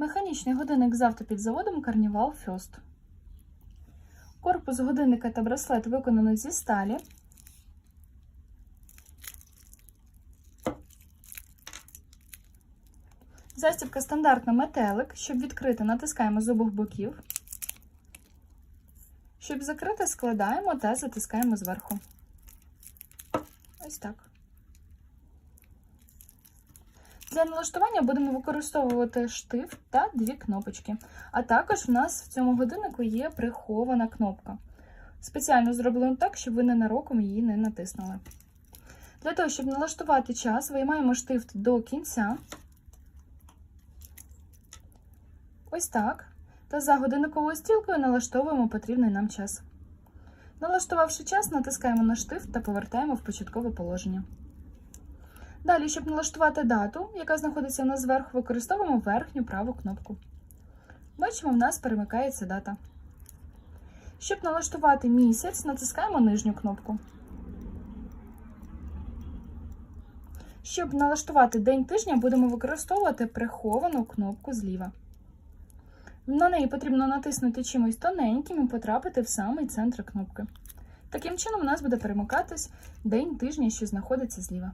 Механічний годинник з автопідзаводом Carnival First. Корпус годинника та браслет виконано зі сталі. Застібка стандартна метелик. Щоб відкрити, натискаємо з обох боків. Щоб закрити, складаємо та затискаємо зверху. Ось так. Для налаштування будемо використовувати штифт та дві кнопочки. А також в нас в цьому годиннику є прихована кнопка. Спеціально зроблено так, щоб ви ненароком її не натиснули. Для того, щоб налаштувати час, виймаємо штифт до кінця. Ось так. Та за годинниковою стрілкою налаштовуємо потрібний нам час. Налаштувавши час, натискаємо на штифт та повертаємо в початкове положення. Далі, щоб налаштувати дату, яка знаходиться в нас зверху, використовуємо верхню праву кнопку. Бачимо, в нас перемикається дата. Щоб налаштувати місяць, натискаємо нижню кнопку. Щоб налаштувати день тижня, будемо використовувати приховану кнопку зліва. На неї потрібно натиснути чимось тоненьким і потрапити в самий центр кнопки. Таким чином, у нас буде перемикатись день тижня, що знаходиться зліва.